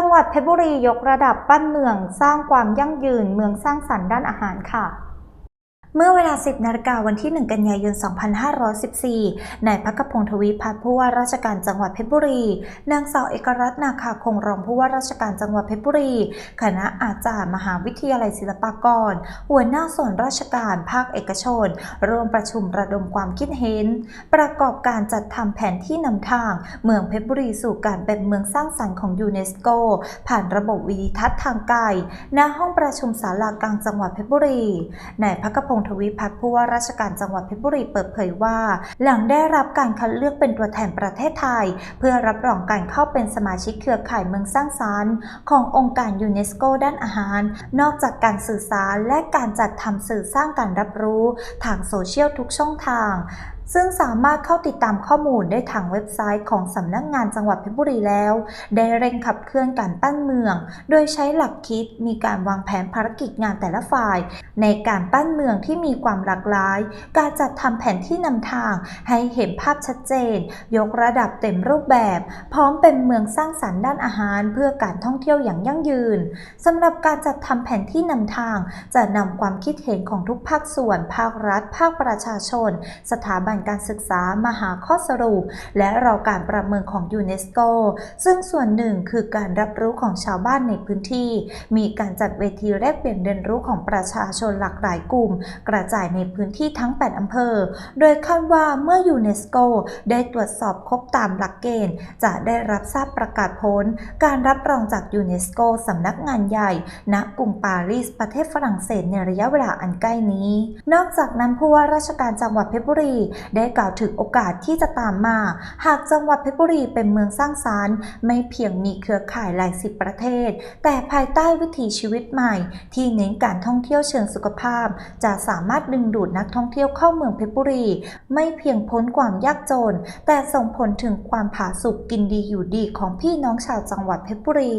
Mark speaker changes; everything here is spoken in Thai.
Speaker 1: จังหวัดเพชรบุรียกระดับปั้นเมืองสร้างความยั่งยืนเมืองสร้างสรรค์ด้านอาหารค่ะ เมื่อเวลา 10 นาฬิกาวันที่ 1 กันยายน 2514 นายพักพงศ์ทวีพัฒน์ผู้ว่าราชการจังหวัดเพชรบุรี นางสาวเอกรัตน์นาคาคงรองผู้ว่าราชการจังหวัดเพชรบุรี คณะอาจารย์มหาวิทยาลัยศิลปากร หัวหน้าส่วนราชการภาคเอกชน ร่วมประชุมระดมความคิดเห็น ประกอบการจัดทำแผนที่นำทาง เมืองเพชรบุรีสู่การเป็นเมืองสร้างสรรค์ของยูเนสโก ผ่านระบบวิทัศน์ทางไกลณห้องประชุมศาลากลางจังหวัดเพชรบุรี นายพักพงศ์ทวีพัฒน์ผู้ว่าราชการจังหวัดเพชรบุรีเปิดเผยว่า หลังได้รับการคัดเลือกเป็นตัวแทนประเทศไทย เพื่อรับรองการเข้าเป็นสมาชิกเครือข่ายเมืองสร้างสรรค์ขององค์การยูเนสโกด้านอาหาร นอกจากการสื่อสารและการจัดทำสื่อสร้างการรับรู้ ทางโซเชียลทุกช่องทาง ซึ่งสามารถเข้าติดตามข้อมูลได้ทางเว็บไซต์ของสำนักงานจังหวัดเพชรบุรีแล้ว ได้เร่งขับเคลื่อนการปั้นเมือง โดยใช้หลักคิดมีการวางแผนภารกิจงานแต่ละฝ่าย ในการปั้นเมืองที่มีความหลากหลาย การจัดทำแผนที่นำทางให้เห็นภาพชัดเจน ยกระดับเต็มรูปแบบ พร้อมเป็นเมืองสร้างสรรค์ด้านอาหาร เพื่อการท่องเที่ยวอย่างยั่งยืนสำหรับการจัดทำแผนที่นำทาง จะนำความคิดเห็นของทุกภาคส่วน ภาครัฐ ภาคประชาชน สถาบันการศึกษามาหาข้อสรุป และรอการประเมินของยูเนสโก ซึ่งส่วนหนึ่งคือการรับรู้ของชาวบ้านในพื้นที่ มีการจัดเวทีแลกเปลี่ยนเรียนรู้ของประชาชนหลากหลายกลุ่ม กระจายในพื้นที่ทั้ง 8 อำเภอ โดยคาดว่าเมื่อยูเนสโก ได้ตรวจสอบครบตามหลักเกณฑ์ จะได้รับทราบประกาศผล การรับรองจากยูเนสโกสำนักงานใหญ่ ณ กรุงปารีส ประเทศฝรั่งเศสในระยะเวลาอันใกล้นี้ นอกจากนั้นผู้ว่าราชการจังหวัดเพชรบุรีได้กล่าวถึงโอกาสที่จะตามมา หากจังหวัดเพชรบุรีเป็นเมืองสร้างสรรค์ ไม่เพียงมีเครือข่ายหลายสิบประเทศ แต่ภายใต้วิถีชีวิตใหม่ ที่เน้นการท่องเที่ยวเชิงสุขภาพ จะสามารถดึงดูดนักท่องเที่ยวเข้าเมืองเพชรบุรี ไม่เพียงพ้นความยากจน แต่ส่งผลถึงความผาสุกกินดีอยู่ดีของพี่น้องชาวจังหวัดเพชรบุรี